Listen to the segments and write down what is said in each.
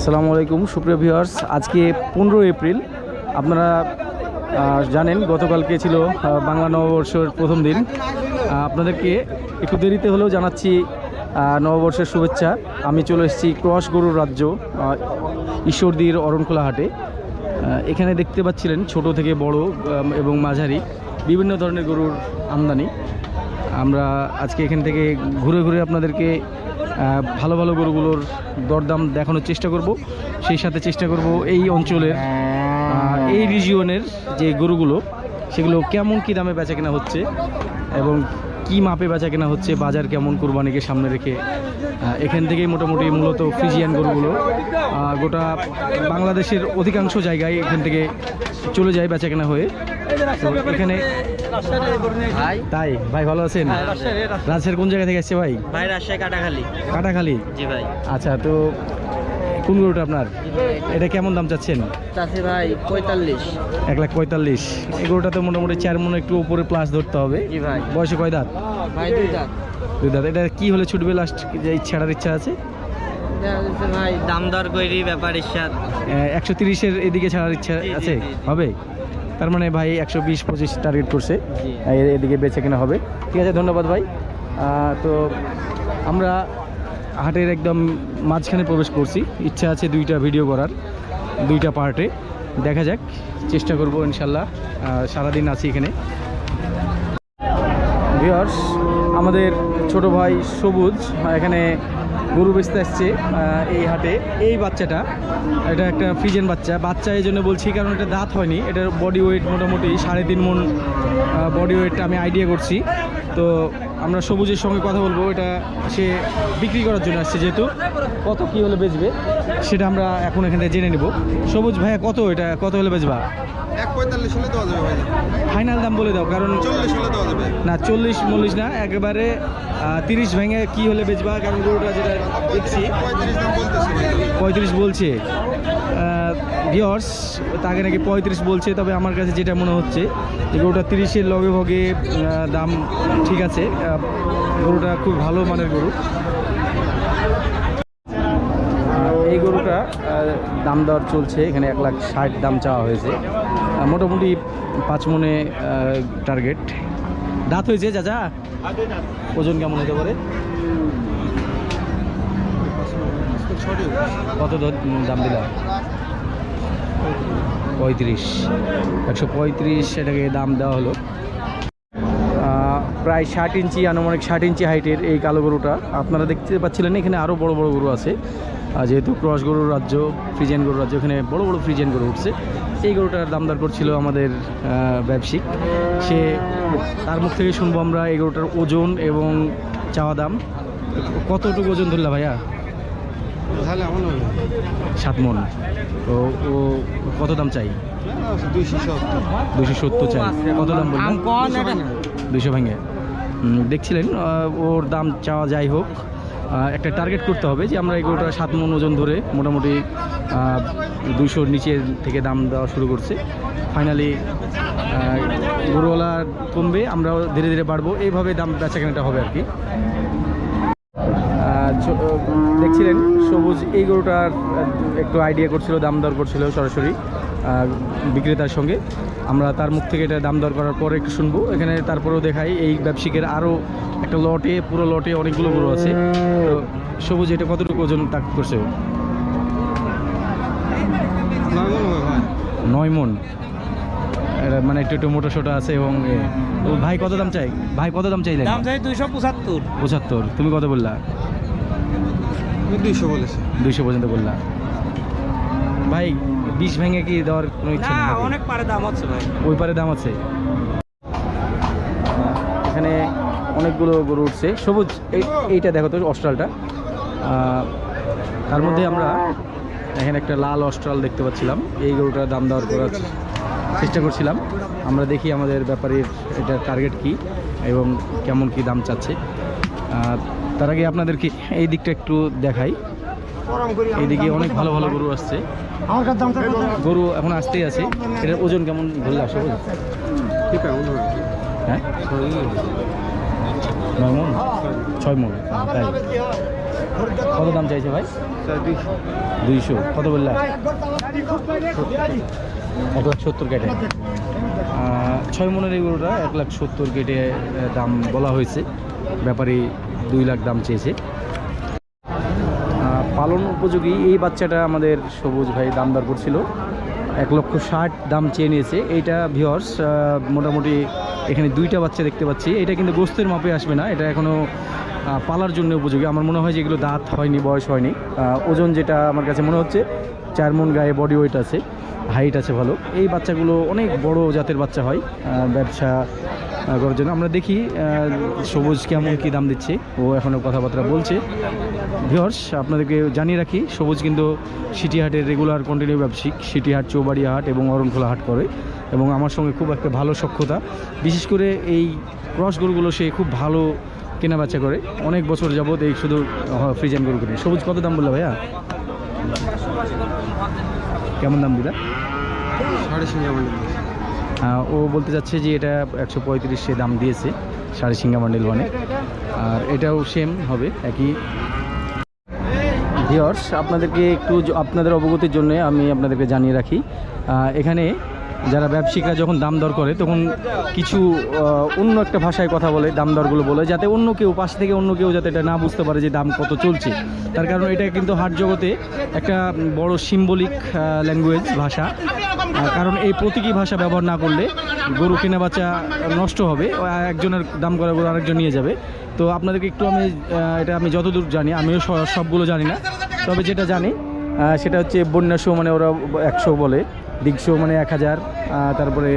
আসসালামু আলাইকুম, সুপ্রিয় ভিউয়ার্স। আজকে পনেরো এপ্রিল। আপনারা জানেন, গতকালকে ছিল বাংলা নববর্ষের প্রথম দিন। আপনাদেরকে একটু দেরিতে হলেও জানাচ্ছি নববর্ষের শুভেচ্ছা। আমি চলে এসেছি ক্রস গরুর রাজ্য ঈশ্বরদীর অরণখোলা হাটে। এখানে দেখতে পাচ্ছিলেন ছোট থেকে বড় এবং মাঝারি বিভিন্ন ধরনের গরুর আমদানি। আমরা আজকে এখান থেকে ঘুরে ঘুরে আপনাদেরকে ভালো ভালো গরুগুলোর দরদাম দেখানোর চেষ্টা করব। সেই সাথে চেষ্টা করব এই অঞ্চলের এই রিজিয়নের যে গরুগুলো, সেগুলো কেমন কী দামে বেচা কেনা হচ্ছে এবং কি মাপে বেচা কেনা হচ্ছে বাজার কেমন কুরবানিকে সামনে রেখে? এখান থেকেই মোটামুটি মূলত ফ্রিজিয়ান গরুগুলো। গোটা বাংলাদেশের অধিকাংশ জায়গায় এখান থেকে চলে যায় বেচা কেনা হয়ে। এখানে তাই? ভাই ভালো আছেন? রাজশাহীর কোন জায়গা থেকে এসছে ভাই? ভাই রাজশাহী কাটাখালি। কাটাখালি? জি ভাই। আচ্ছা তো কোন গরুটা আপনার? এটা কেমন দাম চাচ্ছেন? চাষি ভাই পঁয়তাল্লিশ। এক লাখ পঁয়তাল্লিশ। এই গরুটা তো মোটামুটি চার মনে একটু উপরে প্লাস ধরতে হবে। জি ভাই। বয়সে কয় দাঁত? ভাই দুই দাঁত। দুই দাঁত। এটা কি হলে ছুটবে লাস্ট যে ছাড়ার ইচ্ছা আছে? ভাই দাম দর কইরি ব্যাপার একশো তিরিশের এদিকে ছাড়ার ইচ্ছা আছে? হবে? তার মানে ভাই একশো বিশ পঁচিশ টার্গেট করছে। এদিকে বেচে কেনা হবে। ঠিক আছে ধন্যবাদ ভাই। তো আমরা হাটের একদম মাঝখানে প্রবেশ করছি। ইচ্ছা আছে দুইটা ভিডিও করার, দুইটা পার্টে দেখা যাক, চেষ্টা করব ইনশাল্লাহ সারাদিন আছি এখানে। ভিওর্স আমাদের ছোট ভাই সবুজ, এখানে গরু বেচতে আসছে এই হাটে। এই বাচ্চাটা, এটা একটা ফ্রিজেন বাচ্চা। বাচ্চা এই জন্য বলছি, কারণ এটা দাঁত হয়নি, এটার বডি ওয়েট মোটামুটি সাড়ে তিন মন বডি ওয়েটটা আমি আইডিয়া করছি। তো আমরা সবুজের সঙ্গে কথা বলব এটা সে বিক্রি করার জন্য আসছে যেহেতু। কত কি হলে বেচবে সেটা আমরা এখন এখানে জেনে নেব। সবুজ ভাইয়া কত এটা কত হলে বেচবা? ফাইনাল দাম বলে দাও কারণ না চল্লিশ মল্লিশ না একেবারে তিরিশ ভেঙে কি হলে বেচবা কারণ গরুটা যেটা দেখছি পঁয়ত্রিশ বলছে। ভিওর্স তাকে নাকি পঁয়ত্রিশ বলছে, তবে আমার কাছে যেটা মনে হচ্ছে যে গরুটা তিরিশের লগে ভগে দাম ঠিক আছে। গরুটা খুব ভালো মানের গরু। এই গরুটা দাম দর চলছে, এখানে এক লাখ ষাট দাম চাওয়া হয়েছে। মোটামুটি পাঁচ মনে টার্গেট দাঁত হয়েছে চাচা? ওজন কেমন হতে পারে? কত দাম দিলা পঁয়ত্রিশ, একশো পঁয়ত্রিশ সেটাকে দাম দেওয়া হলো। প্রায় ষাট ইঞ্চি, আনুমানিক ষাট ইঞ্চি হাইটের এই কালো গরুটা। আপনারা দেখতে পাচ্ছিলেন, এখানে আরও বড় বড় গরু আছে। যেহেতু ক্রস গরুর রাজ্য, ফ্রিজেন গরুর রাজ্য, এখানে বড় বড় ফ্রিজেন গরু উঠছে। এই গরুটার দাম দর করছিল আমাদের ব্যবসায়িক। সে, তার মুখ থেকে শুনব আমরা এই গরুটার ওজন এবং চাওয়া দাম। কতটুকু ওজন ধরলা ভাইয়া? সাত মন। তো ও কত দাম চাই? দুইশো সত্তর। দুশো সত্তর চাই। কত দাম বললেন? দুশো ভেঙে। দেখছিলেন ওর দাম চাওয়া যাই হোক। একটা টার্গেট করতে হবে যে আমরা এগুলোটা সাত মন ওজন ধরে মোটামুটি দুশোর নিচে থেকে দাম দেওয়া শুরু করছে। ফাইনালি গরুওয়ালা কমবে আমরাও ধীরে ধীরে বাড়বো। এইভাবে দাম বেচা কেনাটা হবে আর কি। দেখছিলেন সবুজ এই গরুটার একটু আইডিয়া করছিল দাম দর করছিল সরাসরি বিক্রেতার সঙ্গে। আমরা তার মুখ থেকে এটা দাম দর করার পরে একটু শুনব। এখানে তারপরেও দেখাই এই ব্যবসায়িকের আরও একটা লটে পুরো লটে অনেকগুলো গরু আছে। তো সবুজ এটা কতটুকু ওজন তাক করছে? নয় মন। মানে একটু একটু মোটা সোটা আছে এবং ভাই কত দাম চাই? ভাই কত দাম চাইলেন? দাম চাই দুইশো পঁচাত্তর। পঁচাত্তর। তুমি কত বললা? দুইশো বলেছে। দুইশো পর্যন্ত বললা ভাই বিষ ভেঙে কি দেওয়ার কোনো ইচ্ছা না অনেক পারে দাম হচ্ছে ভাই। ওই পারে দাম আছে। এখানে অনেকগুলো গরু উঠছে। সবুজ এই এইটা দেখো তো অস্ট্রালটা। তার মধ্যে আমরা এখানে একটা লাল অস্ট্রাল দেখতে পাচ্ছিলাম। এই গরুটার দাম দেওয়ার করার চেষ্টা করছিলাম। আমরা দেখি আমাদের ব্যাপারের এটা টার্গেট কি এবং কেমন কি দাম চাচ্ছে। তার আগে আপনাদেরকে এই দিকটা একটু দেখাই। এইদিকে অনেক ভালো ভালো গরু আসছে। গরু এখন আসতেই আছে। এটার ওজন কেমন ধরলে আসে বুঝলি? ঠিক এমন হবে হ্যাঁ ছয় মন। তাই? কত দাম চাইছে ভাই? দুইশো। কত বললা? এক লাখ সত্তর কেটে। ছয় মনের এই গরুটা এক লাখ সত্তর কেটে দাম বলা হয়েছে। ব্যাপারী দুই লাখ দাম চেয়েছে। পালন উপযোগী, এই বাচ্চাটা আমাদের সবুজ ভাই দাম দর করছিল। এক লক্ষ ষাট দাম চেয়ে নিয়েছে। এইটা ভিওর্স মোটামুটি এখানে দুইটা বাচ্চা দেখতে পাচ্ছি। এটা কিন্তু গোস্তের মাপে আসবে না, এটা এখনও পালার জন্য উপযোগী। আমার মনে হয় যে এগুলো দাঁত হয়নি, বয়স হয়নি। ওজন যেটা আমার কাছে মনে হচ্ছে, চার মন গায়ে বডি ওয়েট আছে হাইট আছে ভালো। এই বাচ্চাগুলো অনেক বড় জাতের বাচ্চা হয়। ব্যবসা করার জন্য আমরা দেখি সবুজ কেমন কী দাম দিচ্ছে, ও এখনও কথাবার্তা বলছে। ভিওর্স আপনাদেরকে জানিয়ে রাখি, সবুজ কিন্তু সিটিহাটের রেগুলার কন্টিনিউ ব্যবসায়িক, সিটিহাট চৌবাড়িয়া হাট এবং অরণখোলা হাট করে, এবং আমার সঙ্গে খুব একটা ভালো সক্ষতা বিশেষ করে এই ক্রস গরুগুলো সে খুব ভালো কেনা বেচা করে। অনেক বছর যাবৎ এই শুধু ফ্রিজ ফ্রিজেন গরু কিনে। সবুজ কত দাম বলল ভাইয়া? কেমন দাম দিলা? সাড়ে ও বলতে চাচ্ছে যে এটা একশো পঁয়ত্রিশে দাম দিয়েছে সাড়ে সিঙ্গা মান্ডেল মানে আর এটাও সেম হবে, একই। ভিওর্স আপনাদেরকে একটু আপনাদের অবগতির জন্য আমি আপনাদেরকে জানিয়ে রাখি এখানে যারা ব্যবসায়িকরা যখন দাম দর করে, তখন কিছু অন্য একটা ভাষায় কথা বলে, দাম দরগুলো বলে, যাতে অন্য কেউ, পাশ থেকে অন্য কেউ যাতে এটা না বুঝতে পারে যে দাম কত চলছে। তার কারণ এটা কিন্তু হাট জগতে একটা বড় সিম্বলিক ল্যাঙ্গুয়েজ ভাষা। কারণ এই প্রতীকী ভাষা ব্যবহার না করলে গরু কেনা বাচ্চা নষ্ট হবে। একজনের দাম করা গরু আরেকজন নিয়ে যাবে। তো আপনাদেরকে একটু আমি এটা আমি যতদূর জানি, আমিও সবগুলো জানি না। তবে যেটা জানি সেটা হচ্ছে বন্যা শো মানে ওরা একশো বলে দিগশো মানে এক হাজার তারপরে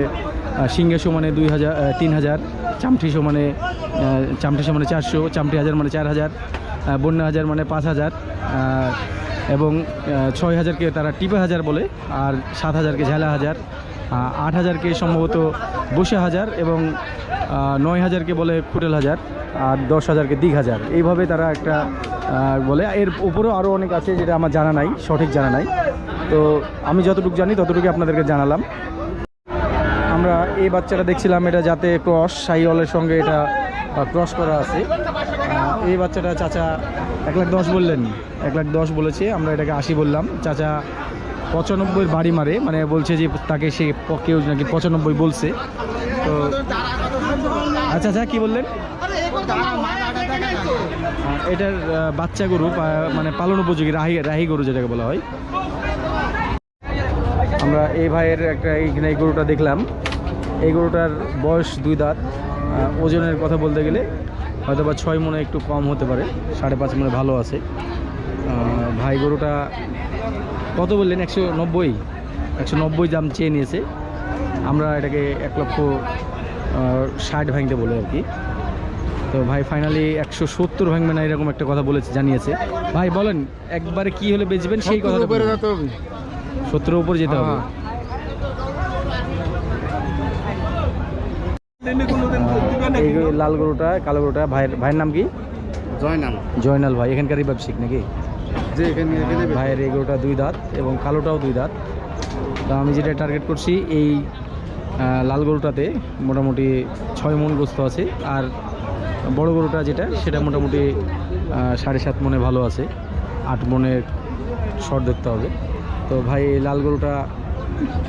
সিংহে শো মানে দুই হাজার তিন হাজার, চামঠি শো মানে চামঠি শো মানে চারশো, চামঠি হাজার মানে চার হাজার বন্যা হাজার মানে পাঁচ হাজার এবং ছয় হাজারকে তারা টিপা হাজার বলে, আর সাত হাজারকে ঝালা হাজার আট হাজারকে সম্ভবত বসে হাজার এবং নয় হাজারকে বলে খুটেল হাজার, আর দশ হাজারকে দিঘ হাজার। এইভাবে তারা একটা বলে। এর উপরেও আরও অনেক আছে যেটা আমার জানা নাই, সঠিক জানা নাই। তো আমি যতটুকু জানি ততটুকু আপনাদেরকে জানালাম। আমরা এই বাচ্চাটা দেখছিলাম, এটা যাতে ক্রস, সাইওয়ালের সঙ্গে এটা ক্রস করা আছে। এই বাচ্চাটা চাচা এক লাখ দশ বললেন। এক লাখ দশ বলেছে, আমরা এটাকে আশি বললাম। চাচা পঁচানব্বইয়ের বাড়ি মারে মানে বলছে যে তাকে সে কেউ নাকি পঁচানব্বই বলছে। তো আচ্ছা আচ্ছা কী বললেন? এটার বাচ্চা গরু মানে পালন উপযোগী, রাহি রাহি গরু যেটাকে বলা হয়। আমরা এই ভাইয়ের একটা এই গরুটা দেখলাম। এই গরুটার বয়স দুই দাঁত। ওজনের কথা বলতে গেলে হয়তো বা ছয় মনে একটু কম হতে পারে সাড়ে পাঁচ মনে ভালো আছে। ভাই গরুটা কত বললেন? একশো নব্বই? একশো নব্বই দাম চেয়ে নিয়েছে। আমরা এটাকে এক লক্ষ ষাট ভাঙতে বলে আর কি। তো ভাই ফাইনালি একশো সত্তর ভাঙবে না এরকম একটা কথা বলেছে জানিয়েছে। ভাই বলেন একবারে কি হলে বেচবেন? সেই কথা সত্তরের উপর যেতে হবে হ্যাঁ। আহ, এই লাল গরুটা কালো গরুটা ভাইয়ের ভাইয়ের নাম কি? জয় নাম জয়নাল ভাই এখানকারই ব্যবসায়িক নাকি? যে এখানে ভাইয়ের এই গরুটা দুই দাঁত এবং কালোটাও দুই দাঁত। তো আমি যেটা টার্গেট করছি এই লাল গরুটাতে মোটামুটি ছয় মন গোস্ত আছে আর বড় গরুটা যেটা সেটা মোটামুটি সাড়ে সাত মনে ভালো আছে। আট মনের শর্ট দেখতে হবে। তো ভাই এই লাল গরুটা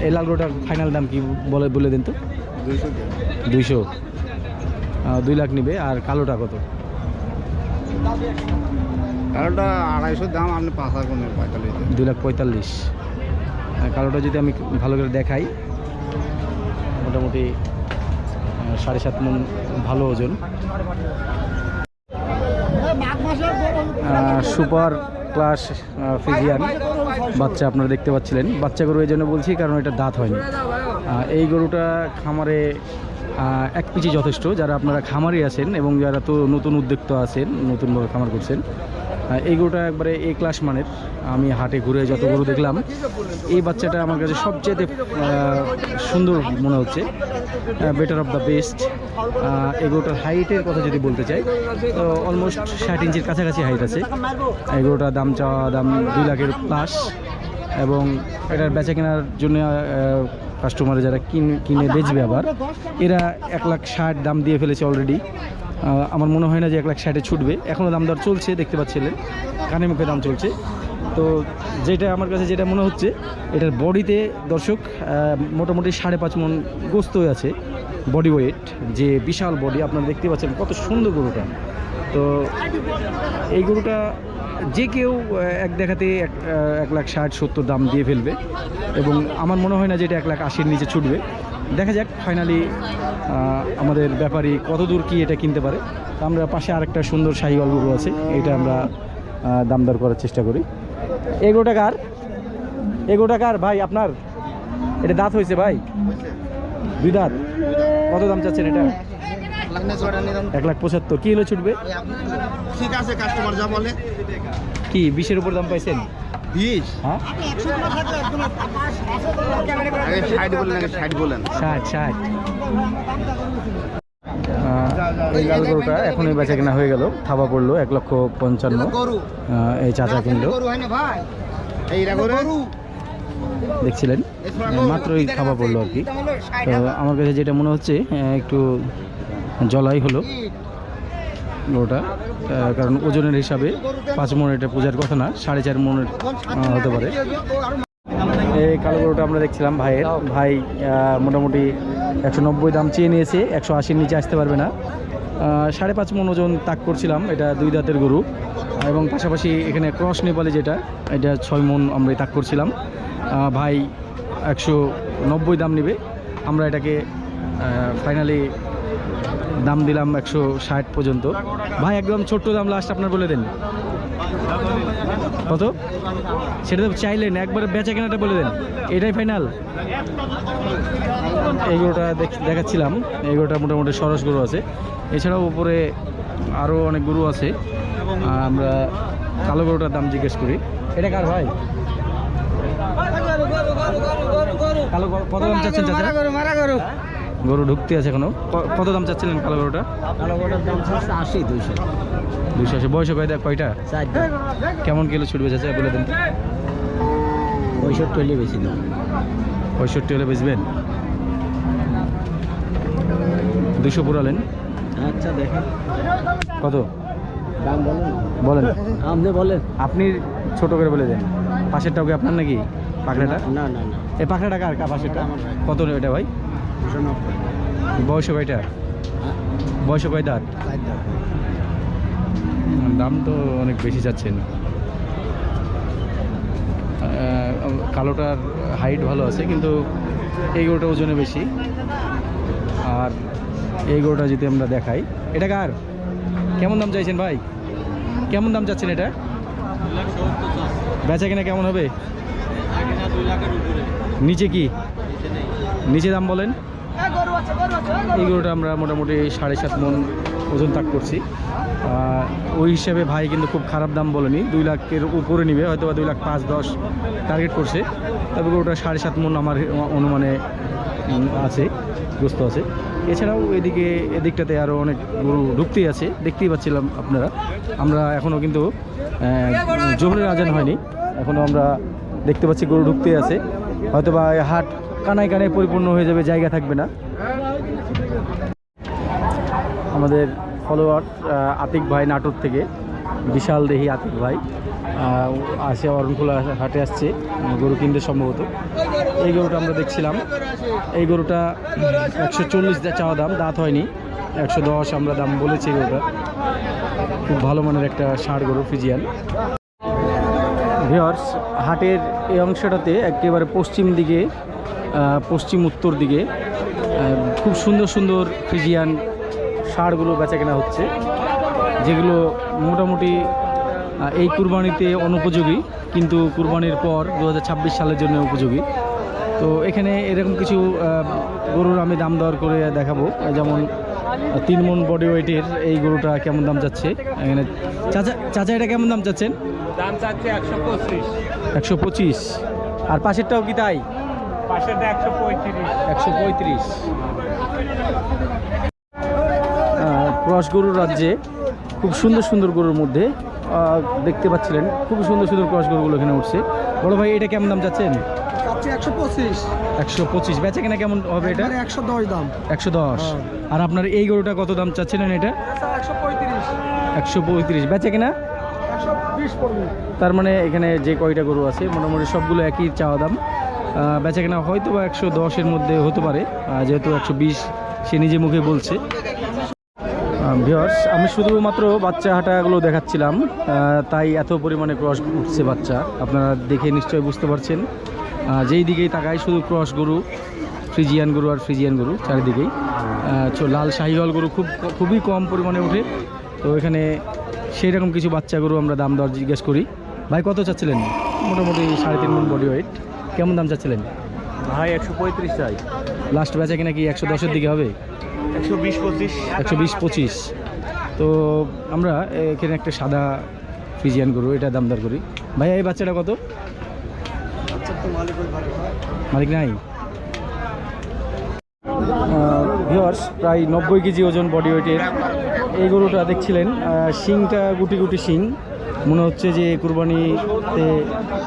এই লাল গরুটার ফাইনাল দাম কি বলে বলে দিন তো? দুইশো দুই লাখ নিবে আর কালোটা কত? কালোটা আড়াইশো দাম আপনি পাঁচ কমে পঁয়তাল্লিশ দুই লাখ পঁয়তাল্লিশ। কালোটা যদি আমি ভালো করে দেখাই মোটামুটি সাড়ে সাত মন ভালো ওজন। সুপার ক্লাস ফিজিয়ান বাচ্চা আপনারা দেখতে পাচ্ছিলেন। বাচ্চা গরু এই জন্য বলছি কারণ এটা দাঁত হয়নি। এই গরুটা খামারে এক পিচি যথেষ্ট। যারা আপনারা খামারি আছেন এবং যারা তো নতুন উদ্যোক্তা আছেন, নতুনভাবে খামার করছেন এই গরুটা একবারে এ ক্লাস মানের। আমি হাটে ঘুরে যত গরু দেখলাম, এই বাচ্চাটা আমার কাছে সবচেয়ে সুন্দর মনে হচ্ছে। বেটার অফ দ্য বেস্ট এই গরুটার হাইটের কথা যদি বলতে চাই, তো অলমোস্ট ষাট ইঞ্চির কাছাকাছি হাইট আছে। এই গরুটার দাম চাওয়া দাম দুই লাখের প্লাস এবং এটার বেচা কেনার জন্য কাস্টমার যারা কিন কিনে বেচবে আবার এরা এক লাখ ষাট দাম দিয়ে ফেলেছে অলরেডি আমার মনে হয় না যে এক লাখ ষাটে ছুটবে। এখনও দাম দর চলছে দেখতে পাচ্ছিলেন কানে মুখে দাম চলছে। তো যেটা আমার কাছে যেটা মনে হচ্ছে এটার বডিতে দর্শক মোটামুটি সাড়ে পাঁচ মন গোস্ত হয়ে আছে বডি ওয়েট যে বিশাল বডি আপনারা দেখতে পাচ্ছেন কত সুন্দর গরুটা। তো এই গরুটা যে কেউ এক দেখাতে এক এক লাখ ষাট সত্তর দাম দিয়ে ফেলবে এবং আমার মনে হয় না যে এটা এক লাখ আশির নিচে ছুটবে। দেখা যাক ফাইনালি আমাদের ব্যাপারী কত দূর কি এটা কিনতে পারে। আমরা পাশে আরেকটা সুন্দর শাহিওয়াল গরু আছে এটা আমরা আহ, দাম দর করার চেষ্টা করি। এগারো টাকার এগারো টাকার ভাই আপনার? এটা দাঁত হয়েছে ভাই? দুই দাঁত? কত দাম চাচ্ছেন এটা? এক লাখ পঁচাত্তর। কি হলে ছুটবে? ঠিক আছে কাস্টমার যা বলে। কি বিশের উপর দাম পাইছেন? বিশ? হ্যাঁ? ষাট বলেন ষাট বলেন। ষাট ষাট। এই লাল গরুটা এখনই বেচা কেনা হয়ে গেল। থাবা পড়ল এক লক্ষ পঞ্চান্ন। এই চাচা কিনলো। দেখছিলেন? মাত্রই থাবা পড়ল আর কি। তো আমার কাছে যেটা মনে হচ্ছে একটু জলাই হলো। গরুটা কারণ ওজনের হিসাবে পাঁচ মন এটা পূজার কথা না, সাড়ে চার মনের হতে পারে। এই কালো গরুটা আমরা দেখছিলাম ভাইয়ের। ভাই মোটামুটি একশো নব্বই দাম চেয়ে নিয়েছে, একশো আশির নিচে আসতে পারবে না। সাড়ে পাঁচ মন ওজন তাক করছিলাম, এটা দুই দাঁতের গরু। এবং পাশাপাশি এখানে ক্রস নেপালে যেটা, এটা ছয় মন আমরা তাক করছিলাম। ভাই একশো নব্বই দাম নেবে। আমরা এটাকে ফাইনালি দাম দিলাম একশো ষাট পর্যন্ত। ভাই, একদম ছোট্ট দাম লাস্ট আপনার বলে দেন। কত? সেটা তো চাইলেন, একবারে বেচা কেনাটা বলে দেন। এটাই ফাইনাল এই গরুটা দেখ- দেখাচ্ছিলাম। এই গরুটা মোটামুটি সরস গরু আছে। এছাড়াও উপরে আরও অনেক গরু আছে। আমরা কালো গরুটার দাম জিজ্ঞেস করি। এটা কার ভাই? কালো কত দাম চাচ্ছেন চাচা? গরু ঢুকতে আছে এখনও? কত দাম চাচ্ছিলেন কালো গরুটা? কালো গোটার দাম হচ্ছে আশি দুইশো। দুইশো আশি। বয়স কয়টা? কয়টা কেমন কিলো ছুটবে চাচা বলে দেন। পঁয়ষট্টি হলে বেশি দাম পঁয়ষট্টি হলে বেচবেন? দুশো পুরালেন? আচ্ছা দেখেন। কত? দাম বলেন। বলেন। আপনি বলেন। আপনি ছোট করে বলে দেন। পাশেরটাও কি আপনার নাকি? পাখড়াটা না না না। এই পাখড়াটা কার? পাশেরটা। কত এটা ভাই? বয়স কয়টা? বয়স কয় দাঁত? দাম তো অনেক বেশি যাচ্ছেন কালোটার হাইট ভালো আছে কিন্তু এই গরুটা ওজনে বেশি। আর এই গরুটা যদি আমরা দেখাই এটা কার? কেমন দাম চাইছেন ভাই? কেমন দাম চাচ্ছেন এটা? বেচা কিনা কেমন হবে? নিচে কি? নিচে দাম বলেন। এই গরুটা আমরা মোটামুটি সাড়ে সাত মন ওজন তাক করছি। ওই হিসাবে ভাই কিন্তু খুব খারাপ দাম বলেনি। দুই লাখের উপরে নিবে হয়তো বা দুই লাখ পাঁচ দশ টার্গেট করছে। তবে গরুটা সাড়ে সাত মন আমার অনুমানে আছে গ্রস্ত আছে। এছাড়াও এদিকে এদিকটাতে আরও অনেক গরু ঢুকতেই আছে। দেখতেই পাচ্ছিলাম আপনারা। আমরা এখনও কিন্তু জোহরের আজান হয়নি। এখনও আমরা দেখতে পাচ্ছি গরু ঢুকতেই আছে। হয়তো বা এই হাট কানায় কানায় পরিপূর্ণ হয়ে যাবে, জায়গা থাকবে না। আমাদের ফলোয়ার আতিক ভাই নাটোর থেকে, বিশাল দেহি আতিক ভাই। আসে অরণখোলা হাটে আসছে গরু কিনতে সম্ভবত। এই গরুটা আমরা দেখছিলাম। এই গরুটা একশো চল্লিশ চাওয়া দাম, দাঁত হয়নি। একশো দশ আমরা দাম বলেছি গরুটা খুব ভালো মানের একটা ষাঁড় গরু, ফিজিয়ান। ভিওর্স হাটের এই অংশটাতে একেবারে পশ্চিম দিকে পশ্চিম উত্তর দিকে খুব সুন্দর সুন্দর ফ্রিজিয়ান সারগুলো বেচা কেনা হচ্ছে যেগুলো মোটামুটি এই কুরবানিতে অনুপযোগী কিন্তু কুরবানির পর দু হাজার ছাব্বিশ সালের জন্য উপযোগী। তো এখানে এরকম কিছু গরুর আমি দাম দর করে দেখাবো যেমন তিন মন বডি ওয়েটের এই গরুটা কেমন দাম যাচ্ছে এখানে চাচা চাচা এটা কেমন দাম চাচ্ছেন? দাম চাচ্ছে একশো পঁচিশ। একশো পঁচিশ। আর পাশেরটাও কি তাই? পাশেটা একশো পঁয়ত্রিশ। একশো পঁয়ত্রিশ। ক্রস গরুর রাজ্যে খুব সুন্দর সুন্দর গরুর মধ্যে দেখতে পাচ্ছিলেন খুব সুন্দর সুন্দর ক্রস গরুগুলো এখানে উঠছে। বড় ভাই এটা কেমন দাম চাচ্ছেন একশো পঁচিশ। কেমন হবে এটা? একশো দশ দাম। একশো দশ। আর আপনার এই গরুটা কত দাম চাচ্ছিলেন এটা? একশো পঁয়ত্রিশ। একশো পঁয়ত্রিশ। বেচা কেনা? একশো বিশ পড়বে। তার মানে এখানে যে কয়টা গরু আছে মোটামুটি সবগুলো একই চাওয়া দাম। বেচা কেনা হয়তো বা একশো দশের মধ্যে হতে পারে। যেহেতু একশো বিশ সে নিজে মুখে বলছে। ভিওর্স আমি শুধুমাত্র বাচ্চা হাঁটাগুলো দেখাচ্ছিলাম। তাই এত পরিমাণে ক্রস উঠছে বাচ্চা। আপনারা দেখে নিশ্চয়ই বুঝতে পারছেন। যেই দিকেই তাকায় শুধু ক্রস গরু, ফ্রিজিয়ান গরু আর ফ্রিজিয়ান গরু চারিদিকেই। লাল শাহিওয়াল গরু খুব, খুবই কম পরিমাণে ওঠে। তো এখানে সেই রকম কিছু বাচ্চা গরু আমরা দাম দর জিজ্ঞেস করি। ভাই, কত চাচ্ছিলেন? মোটামুটি সাড়ে তিন মন বডি ওয়েট কেমন দাম চাচ্ছিলেন? ভাই একশো পঁয়ত্রিশ চাই। লাস্ট বেচা কিনা কি একশো দশের দিকে হবে? একশো বিশ পঁচিশ। একশো বিশ পঁচিশ। তো আমরা এখানে একটা সাদা ফিজিয়ান গরু এটা দামদার করি। ভাইয়া এই বাচ্চাটা কত? মালিক নাই? ভিওয়ার্স প্রায় নব্বই কেজি ওজন বডি ওয়েটের এই গরুটা দেখছিলেন শিংটা গুটি গুটি শিং। মনে হচ্ছে যে কুরবানিতে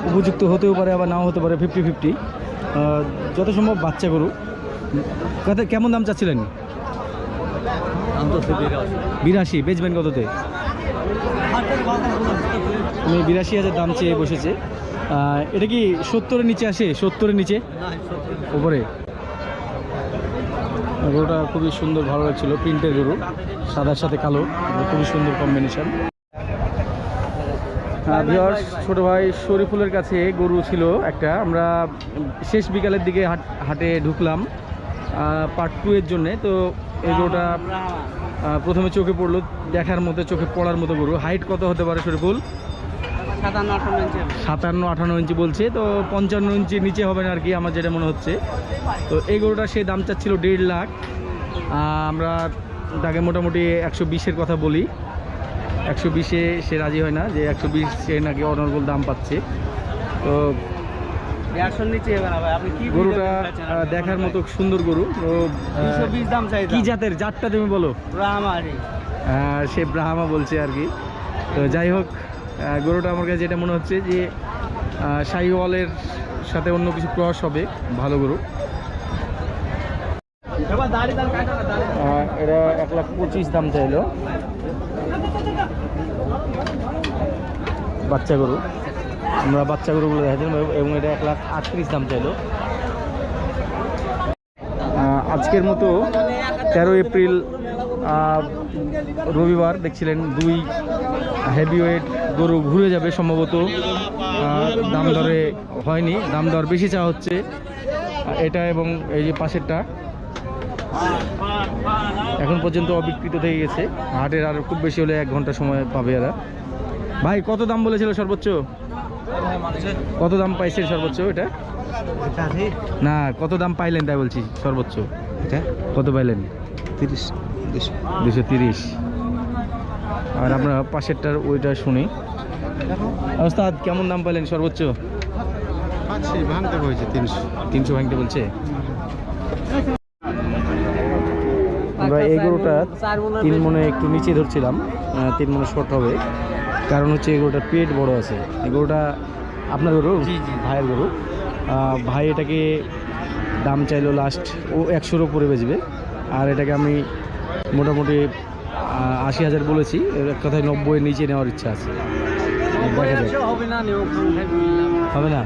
উপযুক্ত হতেও পারে আবার নাও হতে পারে ফিফটি ফিফটি যত সম্ভব বাচ্চা গরু। কত কেমন দাম চাচ্ছিলেন? বিরাশি বেচবেন কততে? আমি বিরাশি হাজার দাম চেয়ে বসেছে। এটা কি সত্তরের নিচে আসে? সত্তরের নিচে? উপরে গরুটা খুবই সুন্দর ভালো লাগছিল। প্রিন্টের গরু সাদার সাথে কালো। খুবই সুন্দর কম্বিনেশন ভিওর্স ছোট ভাই শরীফুলের কাছে গরু ছিল একটা। আমরা শেষ বিকালের দিকে হাট হাটে ঢুকলাম পার্ট টু এর জন্যে। তো এই গরুটা প্রথমে চোখে পড়ল দেখার মতো চোখে পড়ার মতো গরু। হাইট কত হতে পারে শরীফুল? সাতান্ন আঠান্ন ইঞ্চি বলছে তো পঞ্চান্ন ইঞ্চি নিচে হবে না আর কি আমার যেটা মনে হচ্ছে। তো এই গরুটা সে দাম চাচ্ছিল দেড় লাখ। আমরা তাকে মোটামুটি একশো বিশের কথা বলি। একশো বিশে সে রাজি হয় না যে একশো বিশ সে নাকি অনর্গল দাম পাচ্ছে। তো গরুটা দেখার মতো সুন্দর গরু তো বিশ দাম চাই কি জাতের? জাতটা তুমি বলো। সে ব্রাহ্মা বলছে আর কি। তো যাই হোক গরুটা আমার কাছে যেটা মনে হচ্ছে যে শাহিওয়ালের সাথে অন্য কিছু ক্রস হবে ভালো গরু। এটা এক লাখ পঁচিশ দাম চাইলো। বাচ্চা গরু। আমরা বাচ্চা গরুগুলো দেখাচ্ছিলাম এবং এটা এক লাখ আটত্রিশ দাম চাইলো। আজকের মতো তেরো এপ্রিল রবিবার দেখছিলেন দুই হেভিওয়েট গরু ঘুরে যাবে সম্ভবত। দাম দরে হয়নি, দাম দর বেশি চাওয়া হচ্ছে। এটা এবং এই যে পাশেরটা এখন পর্যন্ত অবিকৃত থেকে গেছে। হাটের আর খুব বেশি হলে এক ঘণ্টা সময় পাবে এরা। ভাই কত দাম বলেছিল সর্বোচ্চ? কত দাম পাইছে সর্বোচ্চ এটা? না কত দাম পাইলেন তাই বলছি সর্বোচ্চ। এটা? কত পাইলেন? তিরিশ দুশো তিরিশ। আর আমরা পাশেরটার ওইটা শুনি। ওস্তাদ কেমন দাম পাইলেন সর্বোচ্চ? ভাঙতে তিনশো। তিনশো ভাঙতে বলছে? আমরা এই গরুটা তিন মনে একটু নিচে ধরছিলাম তিন মনে শর্ট হবে। কারণ হচ্ছে এই গরুটার পেট বড় আছে। এই গরুটা আপনার গরু? ভাইয়ের গরু। ভাই এটাকে দাম চাইলো লাস্ট ও একশোর উপরে বেচবে। আর এটাকে আমি মোটামুটি আশি হাজার বলেছি। এর এক কথায় নব্বই নিচে নেওয়ার ইচ্ছা আছে। হবে না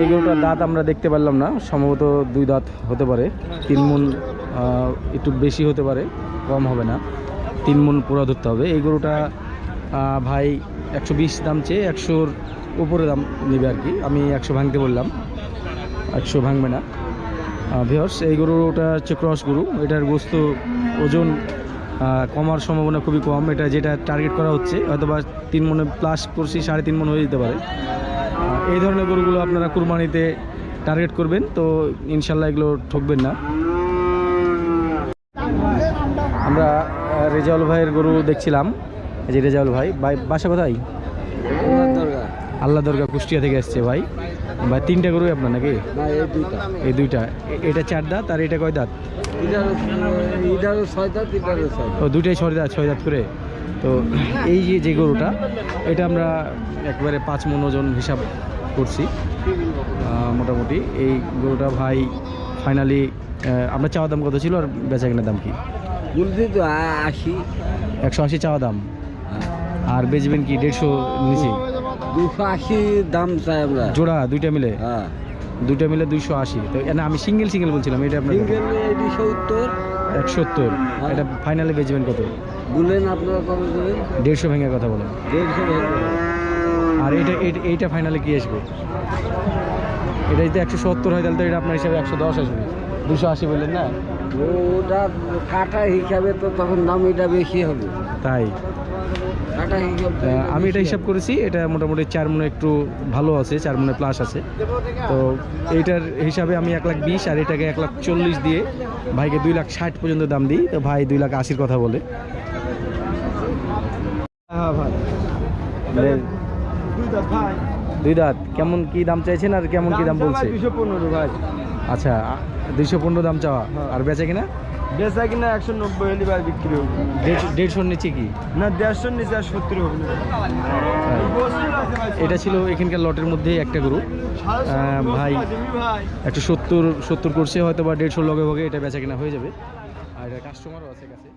এই গরুটার দাঁত আমরা দেখতে পারলাম না। সম্ভবত দুই দাঁত হতে পারে। তিন মন একটু বেশি হতে পারে কম হবে না। তিন মন পুরো ধরতে হবে। এই গরুটা ভাই একশো বিশ দাম চেয়ে একশোর উপরে দাম নেবে আর কি। আমি একশো ভাঙতে বললাম। একশো ভাঙবে না। ভিওর্স এই গরুটা হচ্ছে ক্রস গরু। এটার গোস্ত ওজন কমার সম্ভাবনা খুবই কম। এটা যেটা টার্গেট করা হচ্ছে হয়তো বা তিন মনে প্লাস করছি, সাড়ে তিন মন হয়ে যেতে পারে। এই ধরনের গরুগুলো আপনারা কুরবানিতে টার্গেট করবেন, তো ইনশাল্লাহ এগুলো ঠকবেন না আমরা আহ, রেজাউল ভাইয়ের গরু দেখছিলাম। এই যে রেজাউল ভাই ভাই বাসা কোথায়? আল্লাহ দরগা। কুষ্টিয়া থেকে এসছে ভাই। ভাই তিনটা গরুই আপনার নাকি? এই দুইটা। এটা চার দাঁত আর এটা কয় দাঁত? ও দুইটাই ছয় দাঁত ছয় দাঁত করে। তো এই যে যে গরুটা এটা আমরা একবারে পাঁচ মন ওজন হিসাব করছি। মোটামুটি এই গরুটা ভাই ফাইনালি আপনার চাওয়া দাম কত ছিল আর বেচা কেনার দাম কি? বলছি তো আশি। একশো আশি চাওয়া দাম। আর বেচবেন কি দেড়শো নিচে? দুশো আশি দাম চাই আমরা। জোড়া দুইটা মিলে? হ্যাঁ। দুইটা মিলে দুইশো আশি। তো এখানে আমি সিঙ্গেল সিঙ্গেল বলছিলাম এটা আপনার সিঙ্গেল এডি সত্তর। এক সত্তর। এটা ফাইনালে বেচবেন কত? বললেন আপনারা কত দেবেন দেড়শো ভেঙে কথা বলেন। দেড়শো আর এটা- এইটা ফাইনালে কি আসবে? এটা যদি একশো সত্তর হয় তাহলে তো এটা আপনার হিসাবে একশো দশ আসবে। দুশো আশি বললেন না? ওটা কাটা হিসাবে তো তখন দাম এটা বেশি হবে। তাই? কাটা হিসাব আমি এটা হিসাব করেছি এটা মোটামুটি চার মনে একটু ভালো আছে চার মনে প্লাস আছে। তো এইটার হিসাবে আমি এক লাখ বিশ আর এটাকে এক লাখ চল্লিশ দিয়ে ভাইকে দুই লাখ ষাট পর্যন্ত দাম দিই তো ভাই দুই লাখ আশির কথা বলে। হ্যাঁ ভাই। দুই দাঁত। কেমন কি দাম চাইছেন আর কেমন কি দাম বলছে? দুশো পনেরো ভাই। আচ্ছা দুইশো পনেরো দাম চাওয়া। আর বেচে কিনা? বেচা কিনা একশো নব্বই হলে বিক্রি হবে। দেড়শো দেড়শোর নিচে কি? না দেড়শোর নিচে আর সত্তর হবে এটা ছিল এখানকার লটের মধ্যেই একটা গরু ভাই একশো সত্তর সত্তর করছে হয়তো বা দেড়শোর লগে ভগে এটা বেচা কিনা হয়ে যাবে। আর এটা কাস্টমারও আছে কাছে।